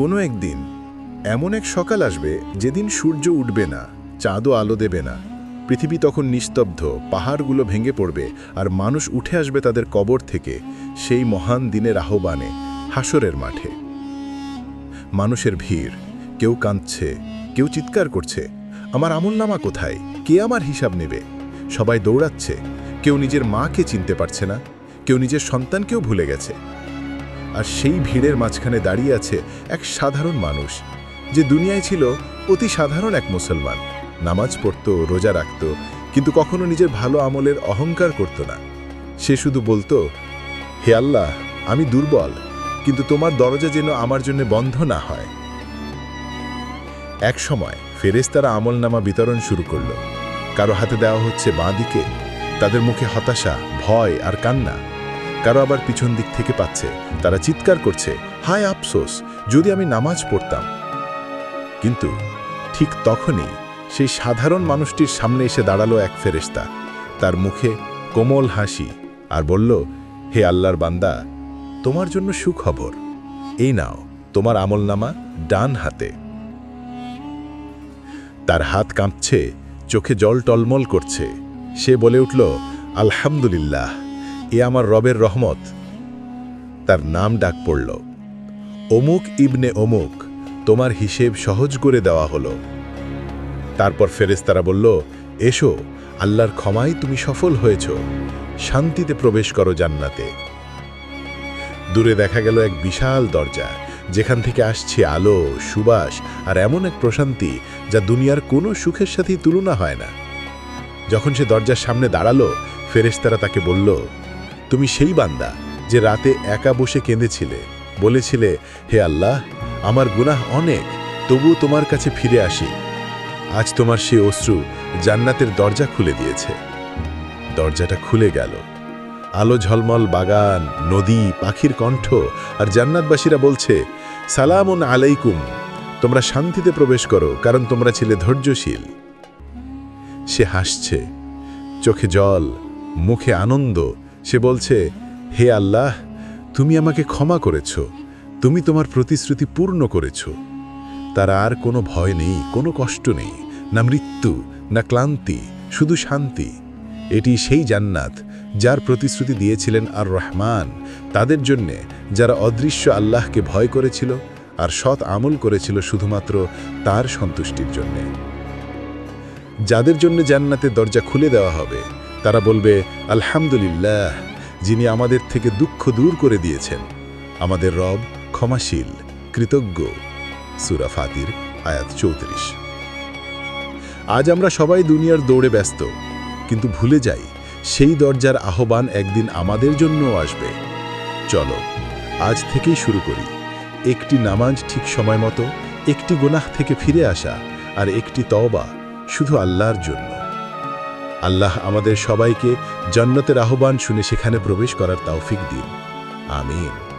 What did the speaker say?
কোনো একদিন, এমন এক সকাল আসবে যেদিন সূর্য উঠবে না, চাঁদও আলো দেবে না। পৃথিবী তখন নিস্তব্ধ, পাহাড়গুলো ভেঙে পড়বে আর মানুষ উঠে আসবে তাদের কবর থেকে, সেই মহান দিনের আহ্বানে, হাসরের মাঠে। মানুষের ভিড়, কেউ কাঁদছে, কেউ চিৎকার করছে, আমার আমলনামা কোথায়? কে আমার হিসাব নেবে? সবাই দৌড়াচ্ছে, কেউ নিজের মাকে চিনতে পারছে না, কেউ নিজের সন্তানকেও ভুলে গেছে। আর সেই ভিড়ের মাঝখানে দাঁড়িয়ে আছে এক সাধারণ মানুষ, যে দুনিয়ায় ছিল অতি সাধারণ এক মুসলমান। নামাজ পড়ত, রোজা রাখত, কিন্তু কখনো নিজের ভালো আমলের অহংকার করত না। সে শুধু বলতো, হে আল্লাহ, আমি দুর্বল, কিন্তু তোমার দরজা যেন আমার জন্য বন্ধ না হয়। এক সময় ফেরেস্তারা আমলনামা বিতরণ শুরু করল। কারও হাতে দেওয়া হচ্ছে বাঁ দিকে, তাদের মুখে হতাশা, ভয় আর কান্না। কারও আবার পিছন দিক থেকে পাচ্ছে, তারা চিৎকার করছে, হায় আফসোস, যদি আমি নামাজ পড়তাম। কিন্তু ঠিক তখনই সেই সাধারণ মানুষটির সামনে এসে দাঁড়াল এক ফেরেশতা। তার মুখে কোমল হাসি আর বলল, হে আল্লাহর বান্দা, তোমার জন্য সুখবর। এই নাও, তোমার আমলনামা ডান হাতে। তার হাত কাঁপছে, চোখে জল টলমল করছে। সে বলে উঠল, আলহামদুলিল্লাহ। এ আমার রবের রহমত। তার নাম ডাক পড়ল, অমুক ইবনে অমুক, তোমার হিসেব সহজ করে দেওয়া হলো। তারপর ফেরেস্তারা বলল, এসো, আল্লাহর ক্ষমায় তুমি সফল হয়েছ, শান্তিতে প্রবেশ করো জান্নাতে। দূরে দেখা গেল এক বিশাল দরজা, যেখান থেকে আসছে আলো, সুবাস আর এমন এক প্রশান্তি যা দুনিয়ার কোনো সুখের সাথেই তুলনা হয় না। যখন সে দরজার সামনে দাঁড়াল, ফেরেশতারা তাকে বলল তুমি সেই বান্দা যে রাতে একা বসে কেঁদেছিলে। বলেছিলে, হে আল্লাহ, আমার গুনাহ অনেক তবু তোমার কাছে ফিরে আসি। আজ তোমার সে অশ্রু জান্নাতের দরজা খুলে দিয়েছে। দরজাটা খুলে গেল। আলো ঝলমল বাগান, নদী, পাখির কণ্ঠ, আর জান্নাতবাসীরা বলছে, সালামুন আলাইকুম, তোমরা শান্তিতে প্রবেশ করো, কারণ তোমরা ছিলে ধৈর্যশীল। সে হাসছে। চোখে জল, মুখে আনন্দ সে বলছে, হে আল্লাহ, তুমি আমাকে ক্ষমা করেছ। তুমি তোমার প্রতিশ্রুতি পূর্ণ করেছ। তার আর কোনো ভয় নেই, কোনো কষ্ট নেই, না মৃত্যু, না ক্লান্তি, শুধু শান্তি। এটি সেই জান্নাত যার প্রতিশ্রুতি দিয়েছিলেন আর রহমান তাদের জন্যে যারা অদৃশ্য আল্লাহকে ভয় করেছিল আর সৎ আমল করেছিল শুধুমাত্র তার সন্তুষ্টির জন্যে। যাদের জন্য জান্নাতের দরজা খুলে দেওয়া হবে তারা বলবে, আলহামদুলিল্লাহ, যিনি আমাদের থেকে দুঃখ দূর করে দিয়েছেন। আমাদের রব ক্ষমাশীল, কৃতজ্ঞ। সুরা ফাতির, আয়াত চৌত্রিশ। আজ আমরা সবাই দুনিয়ার দৌড়ে ব্যস্ত, কিন্তু ভুলে যাই, সেই দরজার আহ্বান একদিন আমাদের জন্যও আসবে। চলো, আজ থেকেই শুরু করি। একটি নামাজ ঠিক সময় মতো, একটি গুনাহ থেকে ফিরে আসা, আর একটি তওবা শুধু আল্লাহর জন্য। আল্লাহ আমাদের সবাইকে জন্নতের আহ্বান শুনে সেখানে প্রবেশ করার তৌফিক দিন। আমিন।